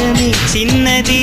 లోకమే చిన్నది.